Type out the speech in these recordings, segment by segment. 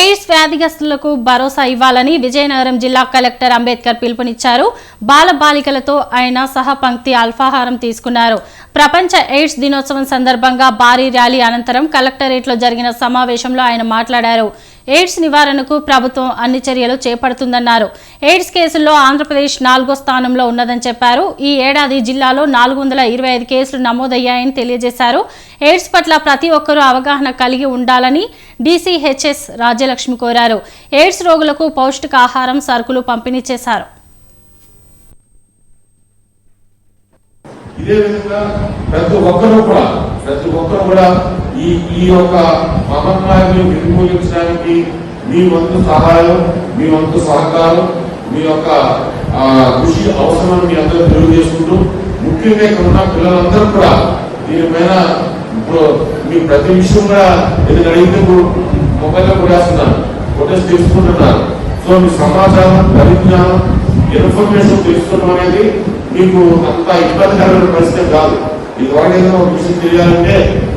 AIDS వ్యాధిగ్రస్తులకు భరోసా ఇవ్వాలని విజయనగరం జిల్లా collector Ambedkar పిలుపునిచ్చారు. బాల బాలికలతో ఆయన సహపంక్తి అల్పాహారం తీసుకున్నారు. ప్రపంచ ఎయిడ్స్ దినోత్సవం సందర్భంగా భారీ ర్యాలీ అనంతరం కలెక్టరేట్లో జరిగిన సమావేశంలో ఆయన మాట్లాడారు. ఎయిడ్స్ నివారణకు ప్రభుత్వం అన్ని చర్యలు చేపడుతుందన్నారు. ఎయిడ్స్ కేసుల్లో ఆంధ్రప్రదేశ్ నాలుగో స్థానంలో ఉన్నదని చెప్పారు. ఈ ఏడాది జిల్లాలో నాలుగు వందల ఇరవై ఐదు కేసులు నమోదయ్యాయని తెలియజేశారు. ఎయిడ్స్ పట్ల ప్రతి ఒక్కరూ అవగాహన కలిగి ఉండాలని డీసీహెచ్ఎస్ రాజ్యలక్ష్మి కోరారు. ఎయిడ్స్ రోగులకు పౌష్టికాహారం సరుకులు పంపిణీ చేశారు. ఇదే విధంగా ప్రతి ఒక్కరూ కూడా ప్రతి ఒక్కరూ కూడా ఈ ఈ యొక్క మహమ్మారిని నిర్మూలించడానికి మీ వంతు సహాయం మీ వంతు సహకారం మీ యొక్క కృషి అవసరం మీ అందరూ తెలియజేసుకుంటూ ముఖ్యంగా ఇక్కడ ఉన్న పిల్లలందరూ కూడా దీనిపైన మీ ప్రతి విషయం కూడా ఏదైనా అడిగితే మొబైల్లో కొట్టేస్తున్నారు ఫొటోస్ తీసుకుంటున్నారు సో మీ సమాచారం పరిజ్ఞానం ఇన్ఫర్మేషన్ తీసుకోవడం అనేది మీకు అంత ఇబ్బందికరమైన పరిస్థితి కాదు. ఇది ఏదైనా ఒక విషయం తెలియాలంటే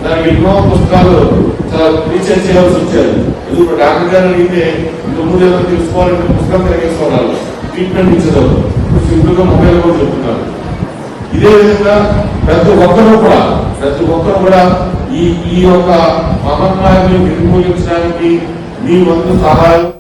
దానికి ఎన్నో పుస్తకాలు చాలా రీసెర్చ్ చేయాల్సి వచ్చారు. ఎందుకు డాక్టర్ గారు అడిగితే తొమ్మిది ఏదైనా తెలుసుకోవాలంటే పుస్తకం తిరగేసుకోవాలి. ట్రీట్మెంట్ ఇచ్చేదారు సింపుల్గా మొబైల్ కూడా చెప్తున్నారు. ఇదే విధంగా ప్రతి ఒక్కరూ కూడా ప్రతి ఒక్కరు కూడా ఈ ఈ యొక్క మహమ్మారిని నిర్మూలించడానికి మీ వంతు సహాయం